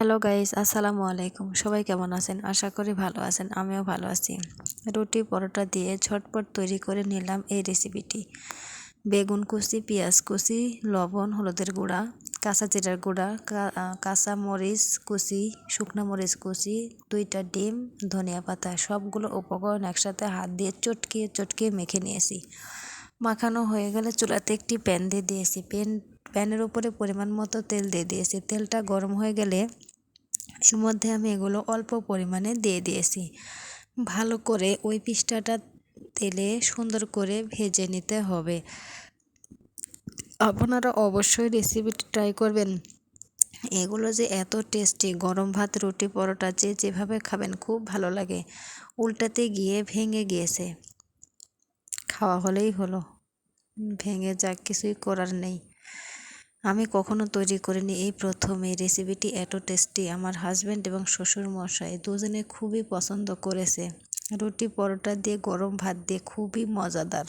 Hello guys আসসালামু আলাইকুম সবাই কেমন আছেন? আশা করি ভালো আছেন। আমিও ভালো আছি। রুটি পরোটা দিয়ে ঝটপট তৈরি করে নিলাম এই রেসিপিটি বেগুন কুচি, পেঁয়াজ কুচি, লবণ, হলুদের গুঁড়া, কাঁচা জিরার গুঁড়া কাঁচা মরিচ কুচি, শুকনো মরিচ কুচি, দুইটা ডিম, ধনিয়া পাতা, সবগুলো উপকরণ একসাথে হাত দিয়ে চটকিয়ে চটকিয়ে মেখে নিয়েছি। মাখানো হয়ে গেলে চুলাতে একটি প্যান দিয়ে দিয়েছি। প্যান, প্যানের উপরে পরিমাণ মতো তেল দিয়ে দিয়েছি। তেলটা গরম হয়ে গেলে এর মধ্যে আমি এগুলো অল্প পরিমাণে দিয়ে দিয়েছি। ভালো করে ওই পিষ্ঠাটা তেলে সুন্দর করে ভেজে নিতে হবে। আপনারা অবশ্যই রেসিপিটি ট্রাই করবেন। এগুলো যে এত টেস্টি গরম ভাত, রুটি, পরোটা, যে যেভাবে খাবেন খুব ভালো লাগে। উল্টাতে গিয়ে ভেঙে গিয়েছে। খাওয়া হলেই হলো। ভেঙে যাক, কিছুই করার নেই। আমি কখনো তৈরি করিনি এই প্রথম। এই রেসিপিটি এত টেস্টি। আমার হাজব্যান্ড এবং শ্বশুর মশাই দুজনে খুবই পছন্দ করেছে। রুটি পরোটা দিয়ে গরম ভাত দিয়ে খুবই মজাদার।